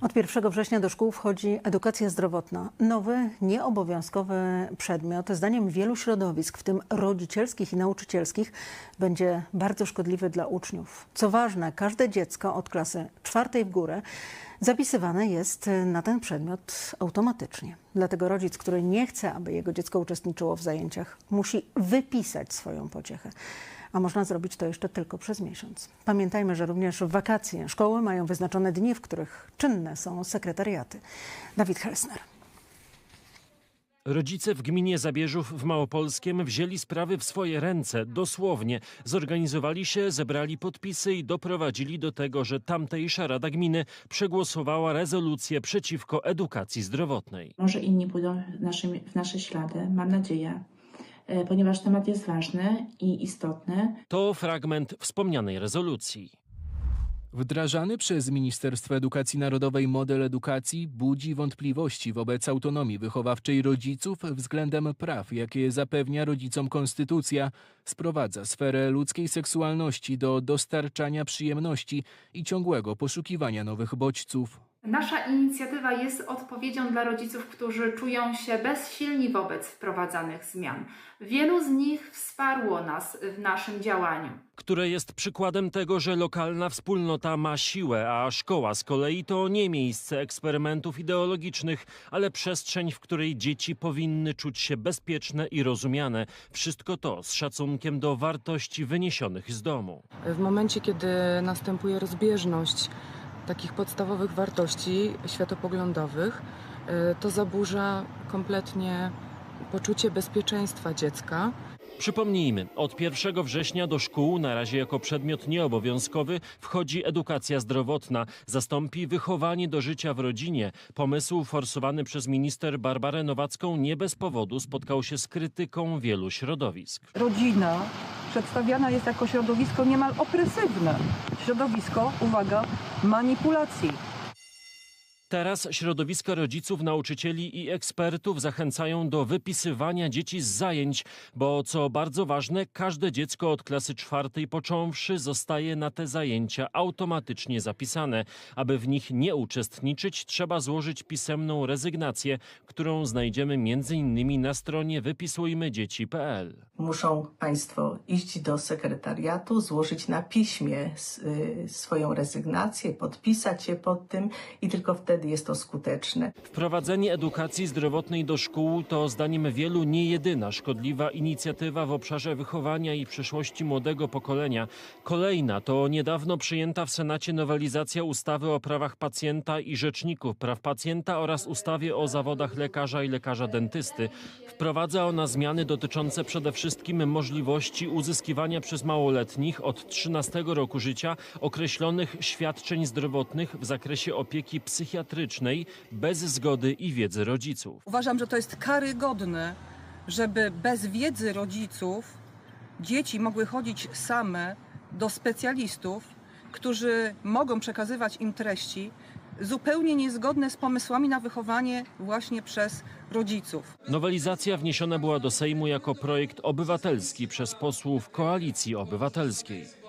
Od 1 września do szkół wchodzi edukacja zdrowotna. Nowy, nieobowiązkowy przedmiot, zdaniem wielu środowisk, w tym rodzicielskich i nauczycielskich, będzie bardzo szkodliwy dla uczniów. Co ważne, każde dziecko od klasy czwartej w górę zapisywane jest na ten przedmiot automatycznie. Dlatego rodzic, który nie chce, aby jego dziecko uczestniczyło w zajęciach, musi wypisać swoją pociechę. A można zrobić to jeszcze tylko przez miesiąc. Pamiętajmy, że również w wakacje szkoły mają wyznaczone dni, w których czynne są sekretariaty. Dawid Helsner. Rodzice w gminie Zabierzów w Małopolskiem wzięli sprawy w swoje ręce, dosłownie. Zorganizowali się, zebrali podpisy i doprowadzili do tego, że tamtejsza Rada Gminy przegłosowała rezolucję przeciwko edukacji zdrowotnej. Może inni pójdą w, naszym, w nasze ślady, mam nadzieję, ponieważ temat jest ważny i istotny. To fragment wspomnianej rezolucji. Wdrażany przez Ministerstwo Edukacji Narodowej model edukacji budzi wątpliwości wobec autonomii wychowawczej rodziców względem praw, jakie zapewnia rodzicom konstytucja, sprowadza sferę ludzkiej seksualności do dostarczania przyjemności i ciągłego poszukiwania nowych bodźców. Nasza inicjatywa jest odpowiedzią dla rodziców, którzy czują się bezsilni wobec wprowadzanych zmian. Wielu z nich wsparło nas w naszym działaniu. które jest przykładem tego, że lokalna wspólnota ma siłę, a szkoła z kolei to nie miejsce eksperymentów ideologicznych, ale przestrzeń, w której dzieci powinny czuć się bezpieczne i rozumiane. Wszystko to z szacunkiem do wartości wyniesionych z domu. W momencie, kiedy następuje rozbieżność takich podstawowych wartości światopoglądowych, y, to zaburza kompletnie poczucie bezpieczeństwa dziecka. Przypomnijmy, od 1 września do szkół, na razie jako przedmiot nieobowiązkowy, wchodzi edukacja zdrowotna. Zastąpi wychowanie do życia w rodzinie. Pomysł forsowany przez minister Barbarę Nowacką nie bez powodu spotkał się z krytyką wielu środowisk. rodzina przedstawiana jest jako środowisko niemal opresywne. Środowisko, uwaga, manipulacji. Teraz środowiska rodziców, nauczycieli i ekspertów zachęcają do wypisywania dzieci z zajęć, bo co bardzo ważne, każde dziecko od klasy czwartej począwszy zostaje na te zajęcia automatycznie zapisane. Aby w nich nie uczestniczyć, trzeba złożyć pisemną rezygnację, którą znajdziemy m.in. na stronie wypisujmydzieci.pl. Muszą Państwo iść do sekretariatu, złożyć na piśmie y, swoją rezygnację, podpisać się pod tym i tylko wtedy jest to skuteczne. Wprowadzenie edukacji zdrowotnej do szkół to zdaniem wielu nie jedyna szkodliwa inicjatywa w obszarze wychowania i przyszłości młodego pokolenia. Kolejna to niedawno przyjęta w Senacie nowelizacja ustawy o prawach pacjenta i rzeczników praw pacjenta oraz ustawy o zawodach lekarza i lekarza dentysty. Wprowadza ona zmiany dotyczące przede wszystkim możliwości uzyskiwania przez małoletnich od 13 roku życia określonych świadczeń zdrowotnych w zakresie opieki psychiatrycznej bez zgody i wiedzy rodziców. Uważam, że to jest karygodne, żeby bez wiedzy rodziców dzieci mogły chodzić same do specjalistów, którzy mogą przekazywać im treści zupełnie niezgodne z pomysłami na wychowanie właśnie przez rodziców. Nowelizacja wniesiona była do Sejmu jako projekt obywatelski przez posłów Koalicji Obywatelskiej.